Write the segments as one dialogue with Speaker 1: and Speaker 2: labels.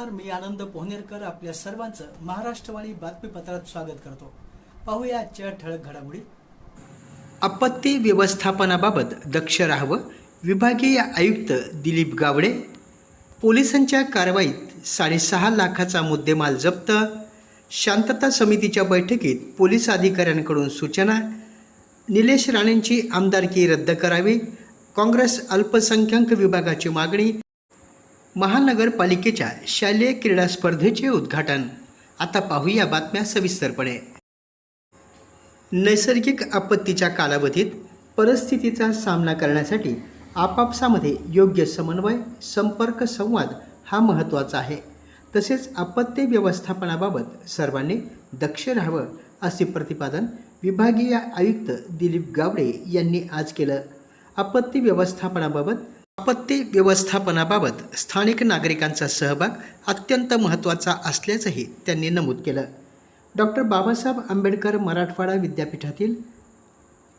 Speaker 1: नमस्कार मी आनंद पोहनेरकर आपल्या सर्वांचं महाराष्ट्रवाणी बातमीपत्रात स्वागत करतो. पाहूया आजच्या ठळक घडामोडी. आपत्ती व्यवस्थापनाबाबत दक्ष राहावं विभागीय आयुक्त दिलीप गावडे पोलिसांच्या कारवाईत साडेसहा लाखाचा मुद्देमाल जप्त शांतता समितीच्या बैठकीत पोलीस अधिकाऱ्यांकडून सूचना निलेश राणेंची आमदारकी रद्द करावी काँग्रेस अल्पसंख्याक विभागाची मागणी महानगरपालिकेच्या शालेय क्रीडा स्पर्धेचे उद्घाटन. आता पाहूया बातम्या सविस्तरपणे. नैसर्गिक आपत्तीच्या कालावधीत परिस्थितीचा सामना करण्यासाठी आपापसामध्ये योग्य समन्वय संपर्क संवाद हा महत्त्वाचा आहे. तसेच आपत्ती व्यवस्थापनाबाबत सर्वांनी दक्ष राहावं असे प्रतिपादन विभागीय आयुक्त दिलीप गावडे यांनी आज केलं. आपत्ती व्यवस्थापनाबाबत आपत्ती व्यवस्थापनाबाबत स्थानिक नागरिकांचा सहभाग अत्यंत महत्त्वाचा असल्याचंही त्यांनी नमूद केलं. डॉक्टर बाबासाहेब आंबेडकर मराठवाडा विद्यापीठातील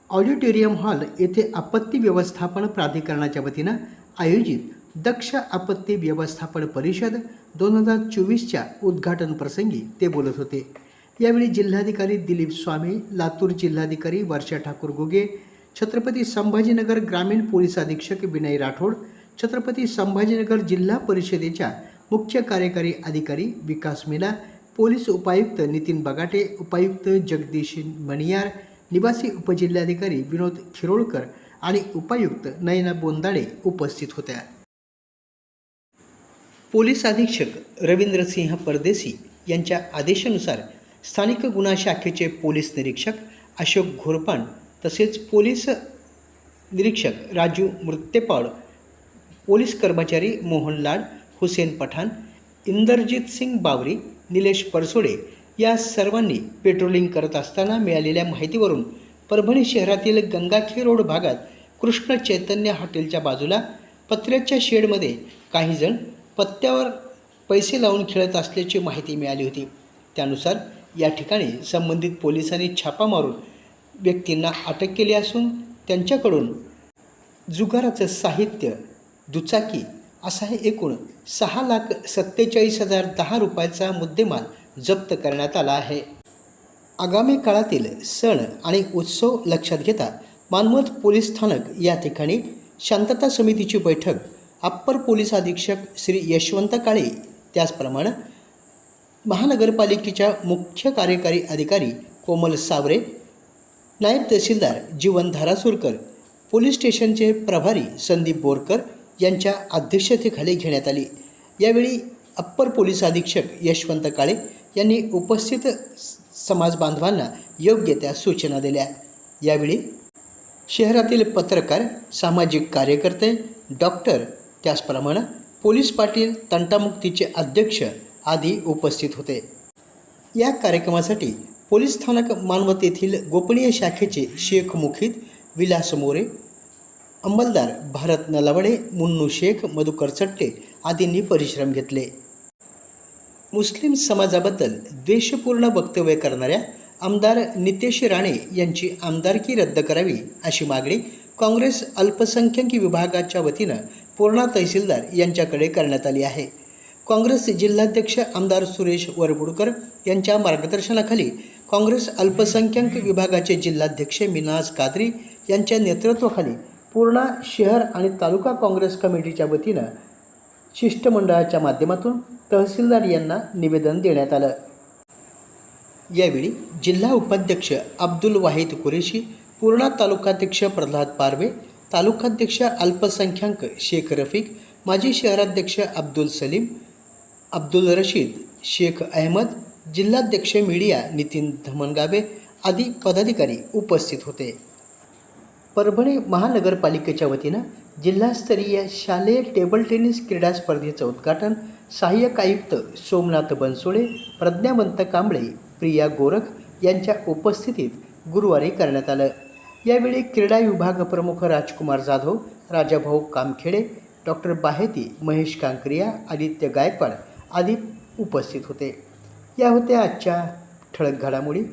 Speaker 1: ऑडिटोरियम हॉल येथे आपत्ती व्यवस्थापन प्राधिकरणाच्या वतीनं आयोजित दक्ष आपत्ती व्यवस्थापन परिषद दोन हजार चोवीसच्या उद्घाटन प्रसंगी ते बोलत होते. यावेळी जिल्हाधिकारी दिलीप स्वामी लातूर जिल्हाधिकारी वर्षा ठाकूर गुगे छत्रपती संभाजीनगर ग्रामीण पोलीस अधीक्षक विनय राठोड छत्रपती संभाजीनगर जिल्हा परिषदेच्या मुख्य कार्यकारी अधिकारी विकास मिला पोलीस उपायुक्त नितीन बगाटे उपायुक्त जगदीश मणियार निवासी उपजिल्हाधिकारी विनोद खिरोळकर आणि उपायुक्त नयना बोंदाडे उपस्थित होत्या. पोलीस अधीक्षक रवींद्रसिंह परदेसी यांच्या आदेशानुसार स्थानिक गुन्हा शाखेचे पोलीस निरीक्षक अशोक घोरपान तसेच पोलीस निरीक्षक राजू मृत्तेपाड पोलीस कर्मचारी मोहन लाड हुसेन पठाण इंदरजीत सिंग बावरी निलेश परसोडे या सर्वांनी पेट्रोलिंग करत असताना मिळालेल्या माहितीवरून परभणी शहरातील गंगाखे रोड भागात कृष्ण चैतन्य हॉटेलच्या बाजूला पत्र्याच्या शेडमध्ये काहीजण पत्त्यावर पैसे लावून खेळत असल्याची माहिती मिळाली होती. त्यानुसार या ठिकाणी संबंधित पोलिसांनी छापा मारून व्यक्तींना अटक केली असून त्यांच्याकडून जुगाराचं साहित्य दुचाकी असा हे एकूण सहा लाख सत्तेचाळीस हजार दहा रुपयाचा मुद्देमाल जप्त करण्यात आला आहे. आगामी काळातील सण आणि उत्सव लक्षात घेता मानवत पोलीस स्थानक या ठिकाणी शांतता समितीची बैठक अप्पर पोलीस अधीक्षक श्री यशवंत काळे त्याचप्रमाणे महानगरपालिकेच्या मुख्य कार्यकारी अधिकारी कोमल सावरे नायब तहसीलदार जीवन धारासुरकर पोलीस स्टेशनचे प्रभारी संदीप बोरकर यांच्या अध्यक्षतेखाली घेण्यात आली. यावेळी अप्पर पोलीस अधीक्षक यशवंत काळे यांनी उपस्थित स- समाज बांधवांना योग्य त्या सूचना दिल्या. यावेळी शहरातील पत्रकार सामाजिक कार्यकर्ते डॉक्टर त्याचप्रमाणे पोलीस पाटील तंटामुक्तीचे अध्यक्ष आदी उपस्थित होते. या कार्यक्रमासाठी पोलीस स्थानक मानवत येथील गोपनीय शाखेचे शेख मुखीद विलास मोरे अंमलदार भारत नलावडे मुन्नू शेख मधुकर चट्टे आदींनी परिश्रम घेतले. मुस्लिम समाजाबद्दल द्वेषपूर्ण वक्तव्य करणाऱ्या आमदार नितेश राणे यांची आमदारकी रद्द करावी अशी मागणी काँग्रेस अल्पसंख्याक विभागाच्या वतीनं पूर्णा तहसीलदार यांच्याकडे करण्यात आली आहे. काँग्रेस जिल्हाध्यक्ष आमदार सुरेश वरबुडकर यांच्या मार्गदर्शनाखाली काँग्रेस अल्पसंख्याक विभागाचे जिल्हाध्यक्ष मिनाज कादरी यांच्या नेतृत्वाखाली पूर्णा शहर आणि तालुका काँग्रेस कमिटीच्या वतीनं शिष्टमंडळाच्या माध्यमातून तहसीलदार यांना निवेदन देण्यात आलं. यावेळी जिल्हा उपाध्यक्ष अब्दुल वाहिद कुरेशी पूर्णा तालुकाध्यक्ष प्रल्हाद पारवे तालुकाध्यक्ष अल्पसंख्याक शेख रफीक माजी शहराध्यक्ष अब्दुल सलीम अब्दुल रशीद शेख अहमद जिल्हाध्यक्ष मीडिया नितीन धमनगावे आदी पदाधिकारी उपस्थित होते. परभणी महानगरपालिकेच्या वतीनं जिल्हास्तरीय शालेय टेबल टेनिस क्रीडा स्पर्धेचं उद्घाटन सहाय्यक आयुक्त सोमनाथ बनसोडे प्रज्ञावंत कांबळे प्रिया गोरख यांच्या उपस्थितीत गुरुवारी करण्यात आलं. यावेळी क्रीडा विभाग प्रमुख राजकुमार जाधव राजाभाऊ कामखेडे डॉक्टर बाहेती महेश कांकरिया आदित्य गायकवाड आदी उपस्थित होते. या होत्या आजच्या ठळक घडामोडी.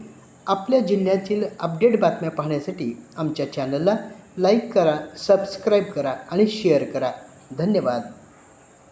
Speaker 1: आपल्या जिल्ह्यातील अपडेट बातम्या पाहण्यासाठी आमच्या चॅनलला लाईक करा सबस्क्राईब करा आणि शेअर करा. धन्यवाद.